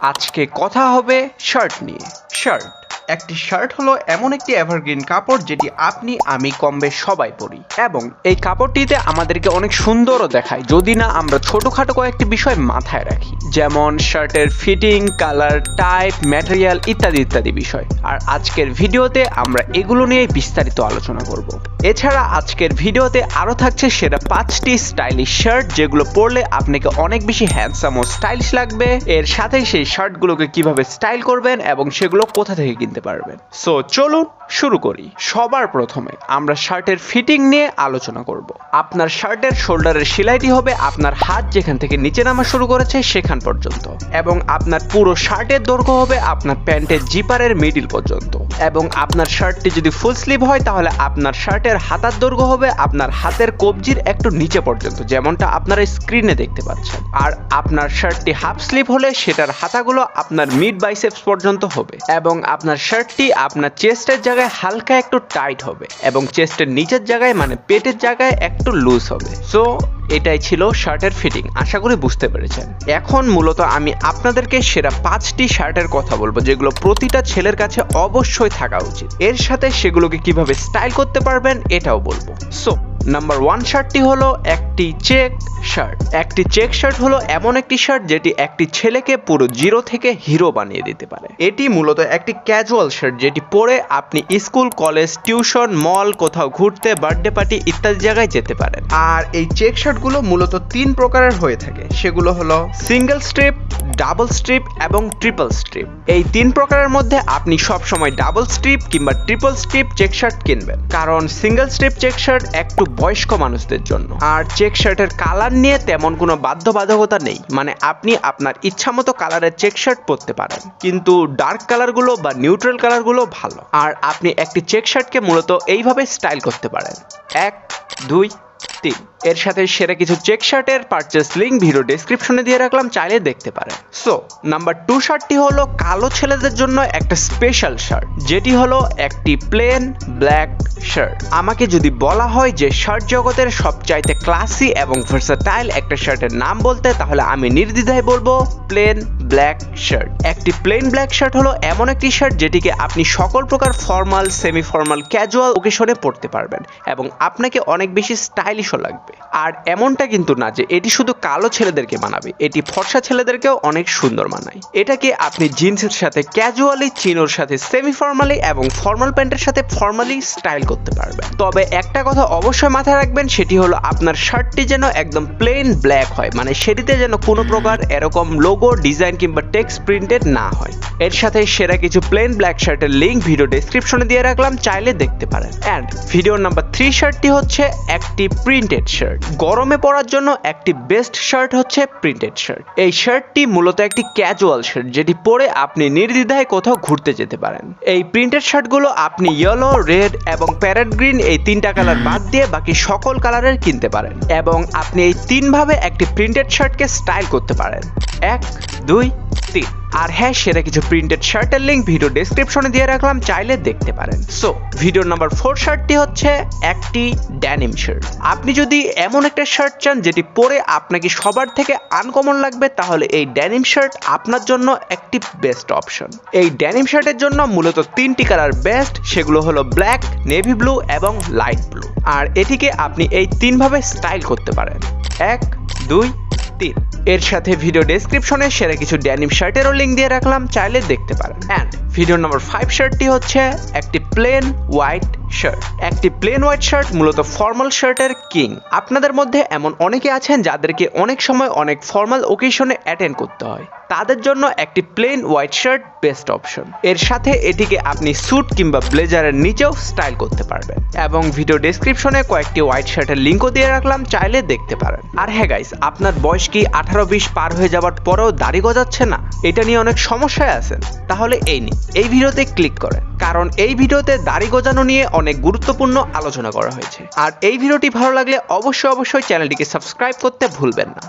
আজকে কথা হবে শার্ট নিয়ে। শার্ট একটি শার্ট হলো এমন একটি এভারগ্রিন কাপড় যেটি আপনি, আমি কম বেশ সবাই পরি। এবং এই কাপড়টিতে আমাদেরকে অনেক সুন্দরও দেখায়, যদি না আমরা ছোটখাটো কয়েকটি বিষয় মাথায় রাখি। যেমন শার্টের ফিটিং কালার টাইপ ম্যাটেরিয়াল ইত্যাদি ইত্যাদি বিষয়। আর আজকের ভিডিওতে আমরা এগুলো নিয়ে বিস্তারিত আলোচনা করব। এছাড়া আজকের ভিডিওতে আরও থাকছে সেরা পাঁচটি স্টাইলিশ শার্ট যেগুলো পরলে আপনাকে অনেক বেশি হ্যান্ডসাম ও স্টাইলিশ লাগবে। এর সাথে সেই শার্টগুলোকে কীভাবে স্টাইল করবেন এবং সেগুলো কোথা থেকে কিনতে পারবেন। সো চলুন শুরু করি। সবার প্রথমে আমরা শার্টের ফিটিং নিয়ে আলোচনা করব। আপনার শার্টের শোল্ডারের সেলাইটি হবে আপনার হাত যেখান থেকে নিচে নামা শুরু করেছে সেখান পর্যন্ত এবং আপনার পুরো শার্টের দৈর্ঘ্য হবে আপনার প্যান্টের জিপারের মিডিল পর্যন্ত এবং আপনার শার্টটি যদি ফুল স্লিভ হয়, তাহলে আপনার শার্টের হাতার দৈর্ঘ্য হবে আপনার হাতের কবজির একটু নিচে পর্যন্ত, যেমনটা আপনারা স্ক্রিনে দেখতে পাচ্ছেন। আর আপনার শার্টটি হাফ স্লিপ হলে সেটার হাতাগুলো আপনার মিড বাইসেপস পর্যন্ত হবে এবং আপনার শার্টটি আপনার চেস্টের জায়গায় হালকা একটু টাইট হবে এবং চেস্টের নিচের জায়গায় মানে পেটের জায়গায় একটু লুজ হবে। সো এটাই ছিল শার্টের ফিটিং আশা করি বুঝতে পেরেছেন। এখন মূলত আমি আপনাদেরকে সেরা পাঁচটি শার্টের কথা বলব, যেগুলো প্রতিটা ছেলের কাছে অবশ্যই থাকা উচিত। এর সাথে সেগুলোকে কীভাবে স্টাইল করতে পারবেন এটাও বলব। সো নাম্বার ওয়ান শার্টটি হলো একটি চেক শার্ট একটি চেক শার্ট হলো এমন একটি শার্ট যেটি একটি ছেলেকে পুরো জিরো থেকে হিরো বানিয়ে দিতে পারে। এটি মূলত একটি ক্যাজুয়াল শার্ট যেটি পরে আপনি স্কুল, কলেজ, টিউশন, মল, কোথাও ঘুরতে বার্থডে পার্টি ইত্যাদি জায়গায় যেতে পারেন। আর এই চেক শার্টগুলো মূলত তিন প্রকারের হয়ে থাকে। সেগুলো হলো সিঙ্গেল স্ট্রিপ ডাবল স্ট্রিপ এবং ট্রিপল স্ট্রিপ এই তিন প্রকারের মধ্যে আপনি সব সময় ডাবল স্ট্রিপ কিংবা ট্রিপল স্ট্রিপ চেক শার্ট কিনবেন। কারণ সিঙ্গেল স্ট্রিপ চেক শার্ট একটু বয়স্ক মানুষদের জন্য। আর চেক শার্টের কালার নিয়ে তেমন কোনো বাধ্যবাধকতা নেই। মানে আপনি আপনার ইচ্ছা মতো কালারের চেক শার্ট পরতে পারেন। কিন্তু ডার্ক কালারগুলো বা নিউট্রাল কালারগুলো ভালো। আর আপনি একটি চেক শার্টকে মূলত এইভাবে স্টাইল করতে পারেন। এক, দুই, তিন। এর সাথে সেরা কিছু চেক শার্টের পারচেস লিঙ্ক ভিডিও ডেসক্রিপশনে দিয়ে রাখলাম, চাইলে দেখতে পারেন। সো নাম্বার টু শার্টটি হলো কালো ছেলেদের জন্য একটা স্পেশাল শার্ট যেটি হলো একটি প্লেন ব্ল্যাক শার্ট আমাকে যদি বলা হয় যে শার্ট জগতের সবচাইতে ক্লাসি এবং ভার্সাটাইল একটা শার্টের নাম বলতে, তাহলে আমি নির্দ্বিধায় বলব প্লেন ব্ল্যাক শার্ট একটি প্লেন ব্ল্যাক শার্ট হলো এমন একটি শার্ট যেটিকে আপনি সকল প্রকার ফর্মাল সেমি ফর্মাল ক্যাজুয়াল ওকেশনে পড়তে পারবেন, এবং আপনাকে অনেক বেশি স্টাইলিশও লাগবে। আর এমনটা কিন্তু না যে এটি শুধু কালো ছেলেদেরকে মানাবে, এটি ফর্সা ছেলেদেরকেও অনেক সুন্দর মানায়। এটাকে আপনি জিন্সের সাথে ক্যাজুয়ালি চিনোর সাথে সেমি ফর্মালি এবং ফর্মাল প্যান্টের সাথে ফর্মালি স্টাইল করতে পারবেন। তবে একটা কথা অবশ্যই মাথায় রাখবেন, সেটি হলো আপনার শার্টটি যেন একদম প্লেন ব্ল্যাক হয় মানে সেটিতে যেন কোনো প্রকার এরকম লোগো ডিজাইন কিংবা টেক্সট প্রিন্টেড না হয়। এর সাথে সেরা কিছু প্লেন ব্ল্যাক শার্টের লিঙ্ক ভিডিও ডেসক্রিপশনে দিয়ে রাখলাম, চাইলে দেখতে পারেন। অ্যান্ড ভিডিও নাম্বার থ্রি শার্টটি হচ্ছে একটি প্রিন্টেড শার্ট গরমে পরার জন্য একটি বেস্ট শার্ট হচ্ছে প্রিন্টেড শার্ট এই শার্টটি মূলত একটি ক্যাজুয়াল শার্ট যেটি পরে আপনি নির্দ্বিধায় কোথাও ঘুরতে যেতে পারেন। এই প্রিন্টেড শার্টগুলো আপনি ইয়েলো রেড এবং প্যারেট গ্রিন এই তিনটা কালার বাদ দিয়ে বাকি সকল কালারের কিনতে পারেন এবং আপনি এই তিনভাবে একটি প্রিন্টেড শার্টকে স্টাইল করতে পারেন। এক, দুই আর হ্যাঁ সেটা কিছু প্রিন্টেড শার্টের লিঙ্ক ভিডিও ডেসক্রিপশনে দিয়ে রাখলাম, চাইলে দেখতে পারেন। সো ভিডিও নাম্বার ফোর শার্টটি হচ্ছে একটি ড্যানিম শার্ট আপনি যদি এমন একটা শার্ট চান যেটি পরে আপনাকে সবার থেকে আনকমন লাগবে, তাহলে এই ড্যানিম শার্ট আপনার জন্য একটি বেস্ট অপশন এই ড্যানিম শার্টের জন্য মূলত তিনটি কালার বেস্ট সেগুলো হলো ব্ল্যাক নেভি ব্লু এবং লাইট ব্লু আর এটিকে আপনি এই তিনভাবে স্টাইল করতে পারেন। এক, দুই তিন এর সাথে ভিডিও ডেসক্রিপশনে সেরা কিছু ড্যানিম শার্টেরও লিঙ্ক দিয়ে রাখলাম, চাইলে দেখতে পারেন। অ্যান্ড ভিডিও নম্বর ফাইভ শার্টটি হচ্ছে একটি প্লেন হোয়াইট শার্ট একটি প্লেন হোয়াইট শার্ট মূলত ফর্মাল শার্টের কিং আপনাদের মধ্যে এমন অনেকে আছেন যাদেরকে অনেক সময় অনেক ফর্মাল ওকেশনে অ্যাটেন্ড করতে হয়। তাদের জন্য একটি plain white shirt best option এর সাথে এটিকে আপনি স্যুট কিংবা ব্লেজারের নিচেও স্টাইল করতে পারবেন। এবং ভিডিও ডেসক্রিপশনে কয়েকটি হোয়াইট শার্টের লিঙ্কও দিয়ে রাখলাম, চাইলে দেখতে পারেন। আর হ্যাঁ গাইস আপনার বয়স কি আঠারো বিশ পার হয়ে যাওয়ার পরেও দাড়ি গজাচ্ছে না? এটা নিয়ে অনেক সমস্যায় আছেন। তাহলে এই নিন। এই ভিডিওতে ক্লিক করেন। কারণ এই ভিডিওতে দাড়ি গজানো নিয়ে অনেক গুরুত্বপূর্ণ আলোচনা করা হয়েছে। আর এই ভিডিওটি ভালো লাগলে অবশ্যই অবশ্যই চ্যানেলটিকে সাবস্ক্রাইব করতে ভুলবেন না।